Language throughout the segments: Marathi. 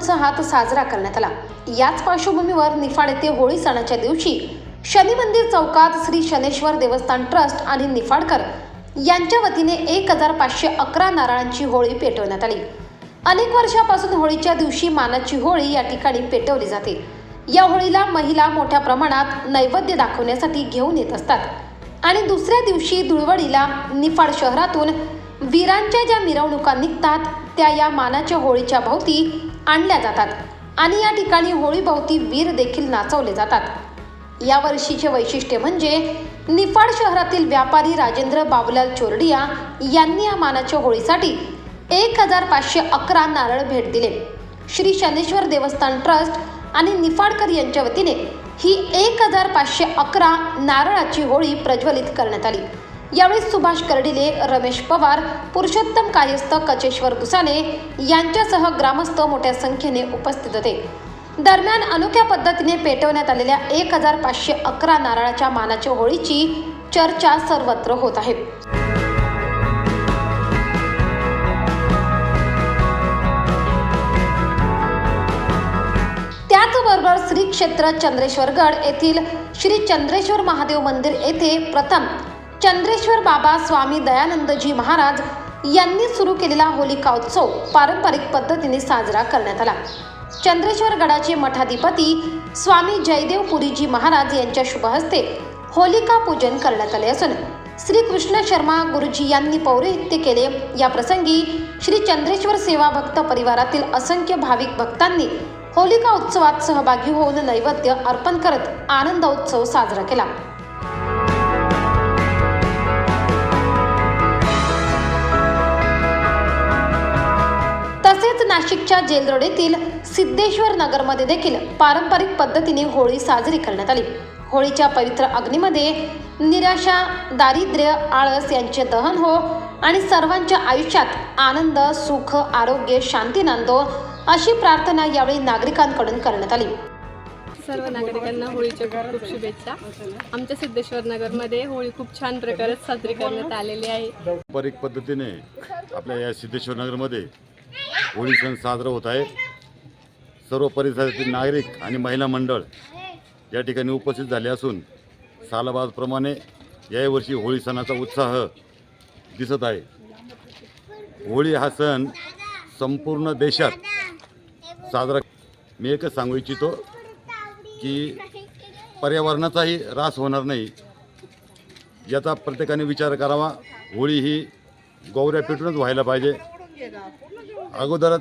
उत्साहात साजरा करण्यात आला. याच पार्श्वभूमीवर निफाड येथे होळी सणाच्या दिवशी शनी मंदिर चौकात श्री शनेश्वर देवस्थान ट्रस्ट आणि निफाडकर यांच्या वतीने एक हजार पाचशे अकरा नारळांची होळी पेटवण्यात आली. अनेक वर्षापासून होळीच्या दिवशी मानाची होळी या ठिकाणी पेटवली जाते. या होळीला महिला मोठ्या प्रमाणात नैवेद्य दाखवण्यासाठी घेऊन येत असतात. आणि दुसऱ्या दिवशी धुळवडीला निफाड शहरातून वीरांच्या ज्या मिरवणुका निघतात त्या या मानाच्या होळीच्या भोवती आणल्या जातात. आणि या ठिकाणी होळीभोवती वीर देखील नाचवले जातात. या वर्षीचे वैशिष्ट्य म्हणजे निफाड शहरातील व्यापारी राजेंद्र बाबूलाल चोरडिया यांनी या मानाच्या होळीसाठी एक हजार पाचशे अकरा नारळ भेट दिले. श्री शनेश्वर देवस्थान ट्रस्ट आणि निफाडकर यांच्या वतीने ही एक हजार पाचशे अकरा नारळाची होळी प्रज्वलित करण्यात आली. यावेळी सुभाष कर्डिले रमेश पवार पुरुषोत्तम कायस्थ कचेश्वर गुसाने यांच्यासह ग्रामस्थ मोठ्या संख्येने उपस्थित होते. दरम्यान अनोख्या पद्धतीने पेटवण्यात आलेल्या एक हजार पाचशे अकरा नारळाच्या मानाच्या होळीची चर्चा सर्वत्र होत आहे. त्याचबरोबर श्री क्षेत्र चंद्रेश्वरगड येथील श्री चंद्रेश्वर महादेव मंदिर येथे प्रथम चंद्रेश्वर बाबा स्वामी दयानंदजी महाराज यांनी सुरू केलेला होलिका उत्सव पारंपरिक पद्धतीने साजरा करण्यात आला. चंद्रेश्वर गडाचे मठाधिपती स्वामी जयदेव पुरीजी महाराज यांच्या शुभहस्ते होलिका पूजन करण्यात आले असून श्री कृष्ण शर्मा गुरुजी यांनी पौरोहित्य केले. या प्रसंगी श्री चंद्रेश्वर सेवा भक्त परिवारातील असंख्य भाविक भक्तांनी होलिका उत्सवात सहभागी होऊन नैवेद्य अर्पण करत आनंद उत्सव साजरा केला. नाशिकच्या जेलरोड येथील सिद्धेश्वर नगरमध्ये देखील पारंपरिक पद्धतीने होळी साजरी करण्यात आली. होळीच्या पवित्र अग्नीमध्ये निराशा दारिद्र्य आळस यांचे दहन हो आणि सर्वांच्या आयुष्यात आनंद सुख आरोग्य शांती नांदो अशी प्रार्थना यावेळी नागरिकांकडून करण्यात आली. सर्व नागरिकांना होळीच्या खूप खूप शुभेच्छा. आमच्या सिद्धेश्वर नगरमध्ये होळी खूप छान प्रकारे साजरी करण्यात आलेली आहे. पारंपरिक पद्धतीने आपल्या या सिद्धेश्वर नगरमध्ये होळी सण साजरा होत आहे. सर्व परिसरातील नागरिक आणि महिला मंडळ या ठिकाणी उपस्थित झाले असून सालाबाजप्रमाणे यावर्षी होळी सणाचा उत्साह दिसत आहे. होळी हा सण संपूर्ण देशात साजरा मी एकच सांगू इच्छितो की पर्यावरणाचाही ऱ्हास होणार नाही. याचा प्रत्येकाने विचार करावा. होळी ही गौऱ्या पेटूनच व्हायला पाहिजे. अगोदरच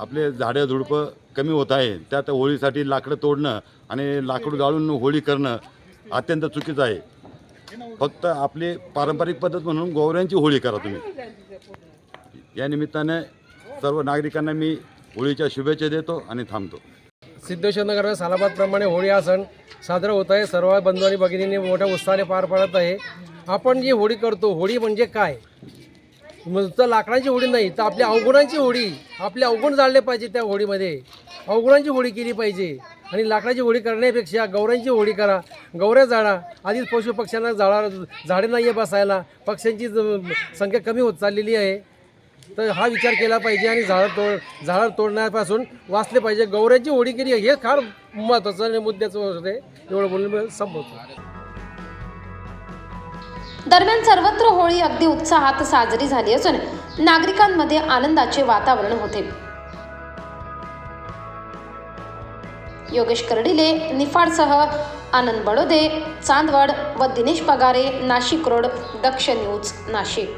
आपले झाडं झुडपं कमी होत आहे. त्यात होळीसाठी लाकडं तोडणं आणि लाकूड जाळून होळी करणं अत्यंत चुकीचं आहे. फक्त आपली पारंपरिक पद्धत म्हणून गोवऱ्यांची होळी करा तुम्ही. या निमित्ताने सर्व नागरिकांना मी होळीच्या शुभेच्छा देतो आणि थांबतो. सिद्धेश्वर नगर सालाबादप्रमाणे होळी हा सण साजरा होत आहे. सर्व बंधू आणि भगिनींनी मोठ्या उत्साहाने पार पाडत आहे. आपण जी होळी करतो होळी म्हणजे काय? नुसतं लाकडाची होडी नाही तर आपल्या अवगुणांची होडी. आपले अवगुण जाळले पाहिजे त्या होडीमध्ये. अवगुणांची होडी केली पाहिजे. आणि लाकडाची होडी करण्यापेक्षा गौऱ्यांची होडी करा. गौऱ्या जाळा. आधीच पशु पक्ष्यांना जाळा झाडे नाही आहे बसायला. पक्ष्यांची संख्या कमी होत चाललेली आहे. तर हा विचार केला पाहिजे आणि झाडं तोड झाडं तोडण्यापासून वाचले पाहिजे. गौऱ्यांची होडी केली हे फार महत्त्वाचं आणि मुद्द्याचं होते. एवढं बोलून संपवतो. दरम्यान सर्वत्र होळी अगदी उत्साहात साजरी झाली असून नागरिकांमध्ये आनंदाचे वातावरण होते. योगेश कर्डिले निफाडसह आनंद बडोदे चांदवड व दिनेश पगारे नाशिक रोड दक्ष न्यूज नाशिक.